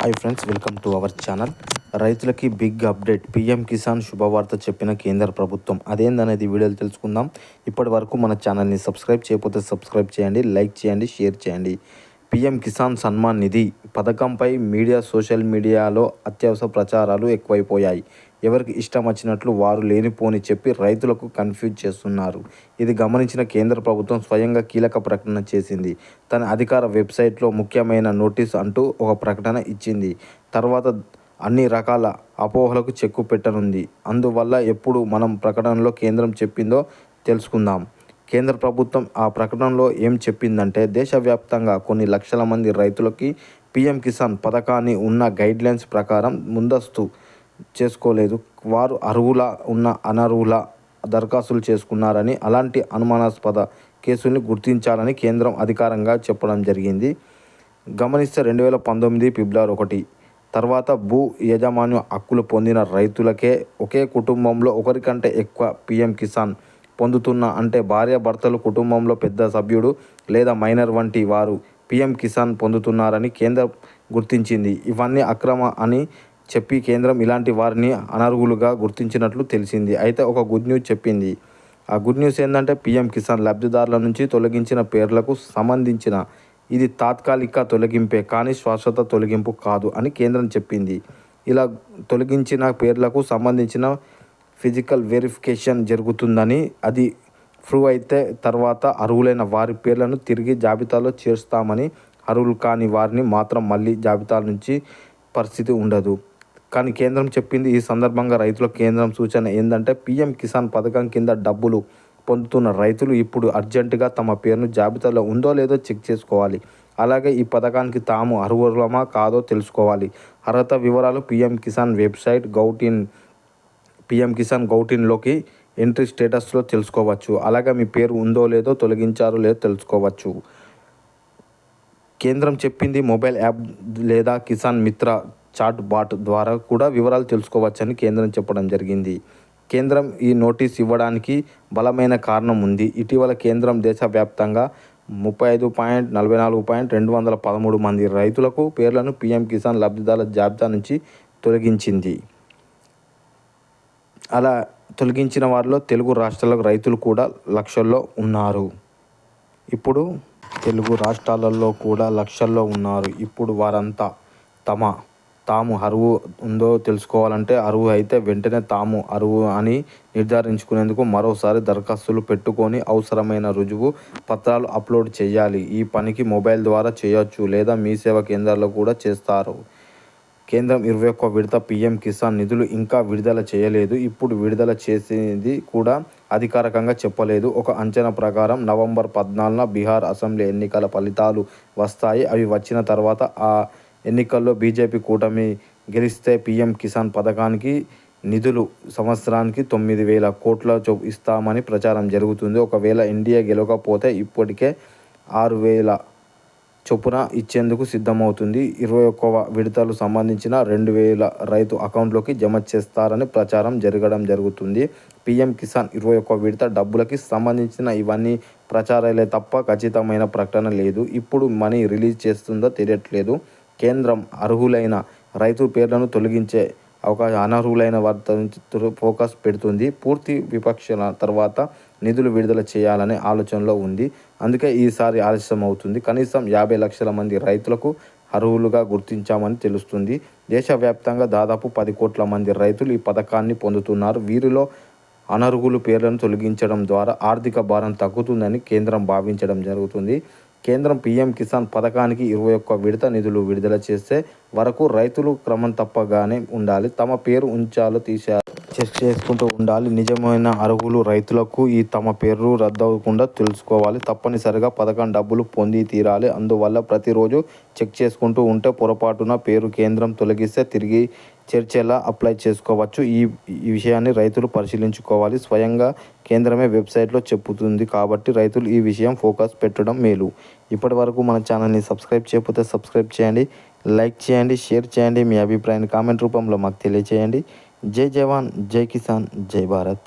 Hi friends welcome to our channel రైతులకి big update PM Kisan శుభవార్త చెప్పిన కేంద్ర ప్రభుత్వం. అదేందనేది వీడియోలు తెలుసుకుందాం. ఇప్పటి వరకు మన ఛానల్ని సబ్స్క్రైబ్ చేయకపోతే సబ్స్క్రైబ్ చేయండి లైక్ చేయండి షేర్ చేయండి. పిఎం కిసాన్ సన్మాన్ నిధి పథకంపై మీడియా సోషల్ మీడియాలో అత్యవసర ప్రచారాలు ఎక్కువైపోయాయి. ఎవరికి ఇష్టం వచ్చినట్లు వారు లేనిపోని చెప్పి రైతులకు కన్ఫ్యూజ్ చేస్తున్నారు. ఇది గమనించిన కేంద్ర ప్రభుత్వం స్వయంగా కీలక ప్రకటన చేసింది. తన అధికార వెబ్సైట్లో ముఖ్యమైన నోటీస్ అంటూ ఒక ప్రకటన ఇచ్చింది. తర్వాత అన్ని రకాల అపోహలకు చెక్కు పెట్టనుంది. అందువల్ల ఎప్పుడు మనం ప్రకటనలో కేంద్రం చెప్పిందో తెలుసుకుందాం. కేంద్ర ప్రభుత్వం ఆ ప్రకటనలో ఏం చెప్పిందంటే దేశవ్యాప్తంగా కొన్ని లక్షల మంది రైతులకి పిఎం కిసాన్ పథకాన్ని ఉన్న గైడ్లైన్స్ ప్రకారం ముందస్తు చేసుకోలేదు. వారు అర్హుల ఉన్న అనర్హుల దరఖాస్తులు చేసుకున్నారని అలాంటి అనుమానాస్పద కేసుల్ని గుర్తించాలని కేంద్రం అధికారంగా చెప్పడం జరిగింది. గమనిస్తే రెండు వేల పంతొమ్మిది ఫిబ్రవరి ఒకటి. తర్వాత భూ యాజమాన్య హక్కులు పొందిన రైతులకే ఒకే కుటుంబంలో ఒకరికంటే ఎక్కువ పిఎం కిసాన్ పొందుతున్న అంటే భార్య భర్తలు కుటుంబంలో పెద్ద సభ్యుడు లేదా మైనర్ వంటి వారు పిఎం కిసాన్ పొందుతున్నారని కేంద్రం గుర్తించింది. ఇవన్నీ అక్రమ అని చెప్పి కేంద్రం ఇలాంటి వారిని అనర్హులుగా గుర్తించినట్లు తెలిసింది. అయితే ఒక గుడ్ న్యూస్ చెప్పింది. ఆ గుడ్ న్యూస్ ఏంటంటే పీఎం కిసాన్ లబ్ధిదారుల నుంచి తొలగించిన పేర్లకు సంబంధించిన ఇది తాత్కాలిక తొలగింపే కానీ శాశ్వత తొలగింపు కాదు అని కేంద్రం చెప్పింది. ఇలా తొలగించిన పేర్లకు సంబంధించిన ఫిజికల్ వెరిఫికేషన్ జరుగుతుందని అది ప్రూవ్ అయితే తర్వాత అర్హులైన వారి పేర్లను తిరిగి జాబితాలో చేర్స్తామని అర్హులు కాని వారిని మాత్రం మళ్ళీ జాబితా నుంచి పరిస్థితి ఉండదు. కానీ కేంద్రం చెప్పింది ఈ సందర్భంగా రైతుల కేంద్రం సూచన ఏంటంటే పీఎం కిసాన్ పథకం కింద డబ్బులు పొందుతున్న రైతులు ఇప్పుడు అర్జెంటుగా తమ పేరును జాబితాలో ఉందో లేదో చెక్ చేసుకోవాలి. అలాగే ఈ పథకానికి తాము అర్హులమా కాదో తెలుసుకోవాలి. అర్హత వివరాలు పీఎం కిసాన్ వెబ్సైట్ గౌటిన్ పీఎం కిసాన్ గౌటిన్లోకి ఎంట్రీ స్టేటస్లో తెలుసుకోవచ్చు. అలాగే మీ పేరు ఉందో లేదో తొలగించారో లేదో తెలుసుకోవచ్చు. కేంద్రం చెప్పింది మొబైల్ యాప్ లేదా కిసాన్ మిత్ర చాట్ బాట్ ద్వారా కూడా వివరాలు తెలుసుకోవచ్చని కేంద్రం చెప్పడం జరిగింది. కేంద్రం ఈ నోటీస్ ఇవ్వడానికి బలమైన కారణం ఉంది. ఇటీవల కేంద్రం దేశవ్యాప్తంగా ముప్పై ఐదు పాయింట్ నలభై నాలుగు పాయింట్ రెండు వందల పదమూడు మంది రైతులకు పేర్లను పీఎం కిసాన్ లబ్ధిదారుల జాబితా నుంచి తొలగించింది. అలా తొలగించిన వారిలో తెలుగు రాష్ట్రాలకు రైతులు కూడా లక్షల్లో ఉన్నారు. ఇప్పుడు తెలుగు రాష్ట్రాలలో కూడా లక్షల్లో ఉన్నారు. ఇప్పుడు వారంతా తమ తాము అరువు ఉందో తెలుసుకోవాలంటే అరువు అయితే వెంటనే తాము అరువు అని నిర్ధారించుకునేందుకు మరోసారి దరఖాస్తులు పెట్టుకొని అవసరమైన రుజువు పత్రాలు అప్లోడ్ చేయాలి. ఈ పనికి మొబైల్ ద్వారా చేయొచ్చు లేదా మీ సేవా కేంద్రాల్లో కూడా చేస్తారు. కేంద్రం ఇరవై ఒక్క విడత పీఎం కిసాన్ నిధులు ఇంకా విడుదల చేయలేదు. ఇప్పుడు విడుదల చేసేది కూడా అధికారికంగా చెప్పలేదు. ఒక అంచనా ప్రకారం నవంబర్ పద్నాలుగున బీహార్ అసెంబ్లీ ఎన్నికల ఫలితాలు వస్తాయి. అవి వచ్చిన తర్వాత ఆ ఎన్నికల్లో బీజేపీ కూటమి గెలిస్తే పీఎం కిసాన్ పథకానికి నిధులు సంవత్సరానికి తొమ్మిది వేల కోట్ల చొ ఇస్తామని ప్రచారం జరుగుతుంది. ఒకవేళ ఎన్డీఏ గెలవకపోతే ఇప్పటికే ఆరు వేల చొప్పున ఇచ్చేందుకు సిద్ధమవుతుంది. ఇరవై ఒక్క విడతలు సంబంధించిన రెండు వేల రైతు అకౌంట్లోకి జమ చేస్తారని ప్రచారం జరగడం జరుగుతుంది. పీఎం కిసాన్ ఇరవై ఒక్క విడత డబ్బులకి సంబంధించిన ఇవన్నీ ప్రచారాలే తప్ప ఖచ్చితమైన ప్రకటన లేదు. ఇప్పుడు మనీ రిలీజ్ చేస్తుందో తెలియట్లేదు. కేంద్రం అర్హులైన రైతు పేర్లను తొలగించే అవకాశం అనర్హులైన వారి ఫోకస్ పెడుతుంది. పూర్తి విపక్షల తర్వాత నిధులు విడుదల చేయాలనే ఆలోచనలో ఉంది. అందుకే ఈసారి ఆలస్యం అవుతుంది. కనీసం యాభై లక్షల మంది రైతులకు అర్హులుగా గుర్తించామని తెలుస్తుంది. దేశవ్యాప్తంగా దాదాపు పది కోట్ల మంది రైతులు ఈ పథకాన్ని పొందుతున్నారు. వీరిలో అనర్హులు పేర్లను తొలగించడం ద్వారా ఆర్థిక భారం తగ్గుతుందని కేంద్రం భావించడం జరుగుతుంది. కేంద్రం పీఎం కిసాన్ పథకానికి ఇరవై ఒక్క విడత నిధులు విడుదల చేసే వరకు రైతులు క్రమం తప్పగానే ఉండాలి. తమ పేరు ఉంచాలో తీసే చెక్ చేసుకుంటూ ఉండాలి. నిజమైన అర్హులు రైతులకు ఈ తమ పేరు రద్దవకుండా తెలుసుకోవాలి. తప్పనిసరిగా పథకం డబ్బులు పొంది తీరాలి. అందువల్ల ప్రతిరోజు చెక్ చేసుకుంటూ ఉంటే పొరపాటున పేరు కేంద్రం తొలగిస్తే తిరిగి చేర్చేలా అప్లై చేసుకోవచ్చు. ఈ ఈ విషయాన్ని రైతులు పరిశీలించుకోవాలి. స్వయంగా కేంద్రమే వెబ్సైట్లో చెప్పుతుంది కాబట్టి రైతులు ఈ విషయం ఫోకస్ పెట్టడం మేలు. ఇప్పటి వరకు మన ఛానల్ని సబ్స్క్రైబ్ చేయకపోతే సబ్స్క్రైబ్ చేయండి లైక్ చేయండి షేర్ చేయండి. మీ అభిప్రాయాన్ని కామెంట్ రూపంలో మాకు తెలియచేయండి. జై జవాన్ జై కిసాన్ జై భారత్.